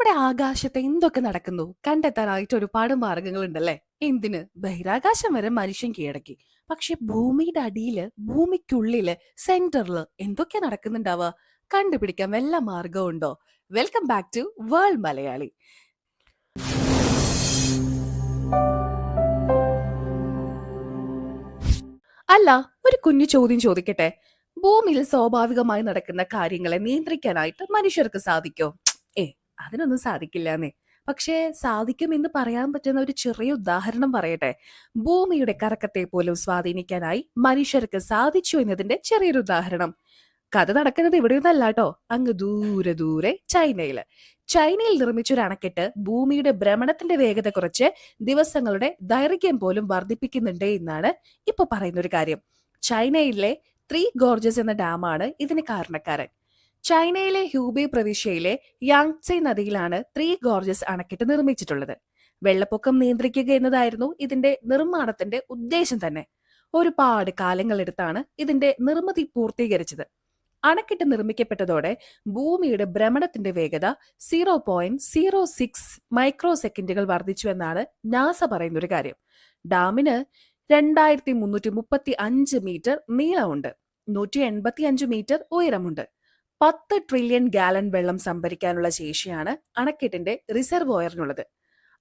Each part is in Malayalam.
നമ്മുടെ ആകാശത്ത് എന്തൊക്കെ നടക്കുന്നു? കണ്ടെത്താനായിട്ട് ഒരുപാട് മാർഗങ്ങളുണ്ടല്ലേ? എന്തിന്? ബഹിരാകാശം വരെ മനുഷ്യൻ കീഴടക്കി. പക്ഷെ ഭൂമിയുടെ അടിയിൽ ഭൂമിക്കുള്ളിൽ സെന്ററിൽ എന്തൊക്കെ നടക്കുന്നുണ്ടാവുക? കണ്ടുപിടിക്കാൻ വല്ല മാർഗവും ഉണ്ടോ? Welcome back to world Malayali. അല്ല ഒരു കുഞ്ഞു ചോദ്യം ചോദിക്കട്ടെ? ഭൂമിയിൽ സ്വാഭാവികമായി നടക്കുന്ന കാര്യങ്ങളെ നിയന്ത്രിക്കാനായിട്ട് മനുഷ്യർക്ക് സാധിക്കോ? അതിനൊന്നും സാധിക്കില്ലാന്നേ. പക്ഷേ സാധിക്കുമെന്ന് പറയാൻ പറ്റുന്ന ഒരു ചെറിയ ഉദാഹരണം പറയട്ടെ. ഭൂമിയുടെ കറക്കത്തെ പോലും സ്വാധീനിക്കാനായി മനുഷ്യർക്ക് സാധിച്ചു എന്നതിന്റെ ചെറിയൊരു ഉദാഹരണം. കഥ നടക്കുന്നത് ഇവിടെയൊന്നല്ല കേട്ടോ അങ്ങ് ദൂരെ ദൂരെ ചൈനയിൽ. ചൈനയിൽ നിർമ്മിച്ച ഒരു അണക്കെട്ട് ഭൂമിയുടെ ഭ്രമണത്തിന്റെ വേഗത കുറച്ച് ദിവസങ്ങളുടെ ദൈർഘ്യം പോലും വർദ്ധിപ്പിക്കുന്നുണ്ട് എന്നാണ് ഇപ്പൊ പറയുന്ന ഒരു കാര്യം. ചൈനയിലെ ത്രീ ഗോർജസ് എന്ന ഡാമാണ് ഇതിന് കാരണക്കാരൻ. ചൈനയിലെ ഹ്യൂബി പ്രവിശ്യയിലെ യാങ്സെ നദിയിലാണ് ത്രീ ഗോർജസ് അണക്കെട്ട് നിർമ്മിച്ചിട്ടുള്ളത്. വെള്ളപ്പൊക്കം നിയന്ത്രിക്കുക എന്നതായിരുന്നു ഇതിന്റെ നിർമ്മാണത്തിന്റെ ഉദ്ദേശം തന്നെ. ഒരുപാട് കാലങ്ങളെടുത്താണ് ഇതിന്റെ നിർമ്മിതി പൂർത്തീകരിച്ചത്. അണക്കെട്ട് നിർമ്മിക്കപ്പെട്ടതോടെ ഭൂമിയുടെ ഭ്രമണത്തിന്റെ വേഗത zero point zero six micro സെക്കൻഡുകൾ വർദ്ധിച്ചു എന്നാണ് നാസ പറയുന്ന ഒരു കാര്യം. ഡാമിന് രണ്ടായിരത്തി മുന്നൂറ്റി മുപ്പത്തി അഞ്ച് മീറ്റർ നീളമുണ്ട്. നൂറ്റി എൺപത്തി അഞ്ച് മീറ്റർ ഉയരമുണ്ട്. പത്ത് ട്രില്യൺ ഗാലൻ വെള്ളം സംഭരിക്കാനുള്ള ശേഷിയാണ് അണക്കെട്ടിന്റെ റിസർവോയറിനുള്ളത്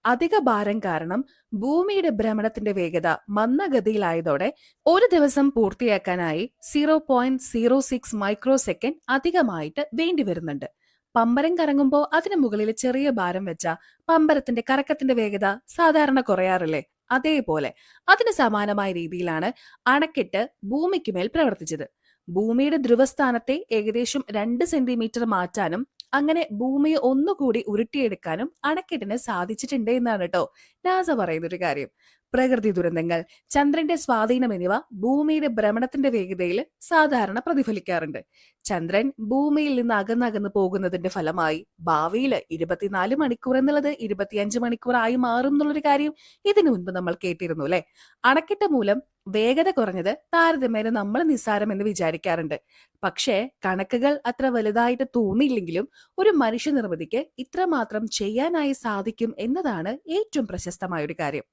അധിക ഭാരം കാരണം ഭൂമിയുടെ ഭ്രമണത്തിന്റെ വേഗത മന്ദഗതിയിലായതോടെ ഒരു ദിവസം പൂർത്തിയാക്കാനായി zero point zero six micro second അധികമായിട്ട് വേണ്ടി വരുന്നുണ്ട്. പമ്പരം കറങ്ങുമ്പോൾ അതിനു മുകളിൽ ചെറിയ ഭാരം വെച്ച പമ്പരത്തിന്റെ കറക്കത്തിന്റെ വേഗത സാധാരണ കുറയാറില്ലേ? അതേപോലെ അതിന് സമാനമായ രീതിയിലാണ് അണക്കെട്ട് ഭൂമിക്കുമേൽ പ്രവർത്തിച്ചത്. ഭൂമിയുടെ ധ്രുവസ്ഥാനത്തെ ഏകദേശം രണ്ട് സെന്റിമീറ്റർ മാറ്റാനും അങ്ങനെ ഭൂമിയെ ഒന്നുകൂടി ഉരുട്ടിയെടുക്കാനും അണക്കെട്ടിന് സാധിച്ചിട്ടുണ്ട് എന്നാണ് കേട്ടോ നാസ പറയുന്നൊരു കാര്യം. പ്രകൃതി ദുരന്തങ്ങൾ ചന്ദ്രന്റെ സ്വാധീനം എന്നിവ ഭൂമിയുടെ ഭ്രമണത്തിന്റെ വേഗതയിൽ സാധാരണ പ്രതിഫലിക്കാറുണ്ട്. ചന്ദ്രൻ ഭൂമിയിൽ നിന്ന് അകന്നകന്ന് പോകുന്നതിന്റെ ഫലമായി ഭാവിയിൽ ഇരുപത്തിനാല് മണിക്കൂർ എന്നുള്ളത് ഇരുപത്തിയഞ്ച് മണിക്കൂറായി മാറും എന്നുള്ളൊരു കാര്യം ഇതിനു മുൻപ് നമ്മൾ കേട്ടിരുന്നു അല്ലെ അണക്കെട്ട് മൂലം വേഗത കുറഞ്ഞത് താരതമ്യേന നമ്മൾ നിസ്സാരം എന്ന് വിചാരിക്കാറുണ്ട്. പക്ഷേ കണക്കുകൾ അത്ര വലുതായിട്ട് തോന്നിയില്ലെങ്കിലും ഒരു മനുഷ്യ നിർമ്മിതിക്ക് ഇത്രമാത്രം ചെയ്യാനായി സാധിക്കും എന്നതാണ് ഏറ്റവും പ്രശസ്തമായ ഒരു കാര്യം.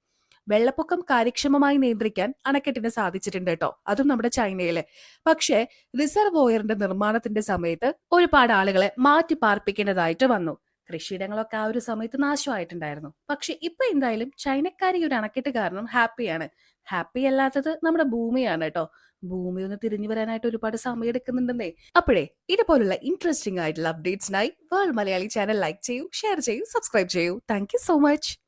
വെള്ളപ്പൊക്കം കാര്യക്ഷമമായി നിയന്ത്രിക്കാൻ അണക്കെട്ടിന് സാധിച്ചിട്ടുണ്ട് കേട്ടോ. അതും നമ്മുടെ ചൈനയിലെ. പക്ഷേ റിസർവോയറിന്റെ നിർമ്മാണത്തിന്റെ സമയത്ത് ഒരുപാട് ആളുകളെ മാറ്റി പാർപ്പിക്കേണ്ടതായിട്ട് വന്നു. കൃഷിയിടങ്ങളൊക്കെ ആ ഒരു സമയത്ത് നാശമായിട്ടുണ്ടായിരുന്നു. പക്ഷെ ഇപ്പൊ എന്തായാലും ചൈനക്കാരി ഒരു അണക്കെട്ട് കാരണം ഹാപ്പിയാണ്. ഹാപ്പി അല്ലാത്തത് നമ്മുടെ ഭൂമിയാണ് കേട്ടോ. ഭൂമി ഒന്ന് തിരിഞ്ഞു വരാനായിട്ട് ഒരുപാട് സമയം എടുക്കുന്നുണ്ടെന്നേ. അപ്പോഴേ ഇതുപോലുള്ള ഇൻട്രസ്റ്റിംഗ് ആയിട്ടുള്ള അപ്ഡേറ്റ്സിനായി വേൾഡ് മലയാളി ചാനൽ ലൈക്ക് ചെയ്യൂ ഷെയർ ചെയ്യൂ സബ്സ്ക്രൈബ് ചെയ്യൂ. Thank so much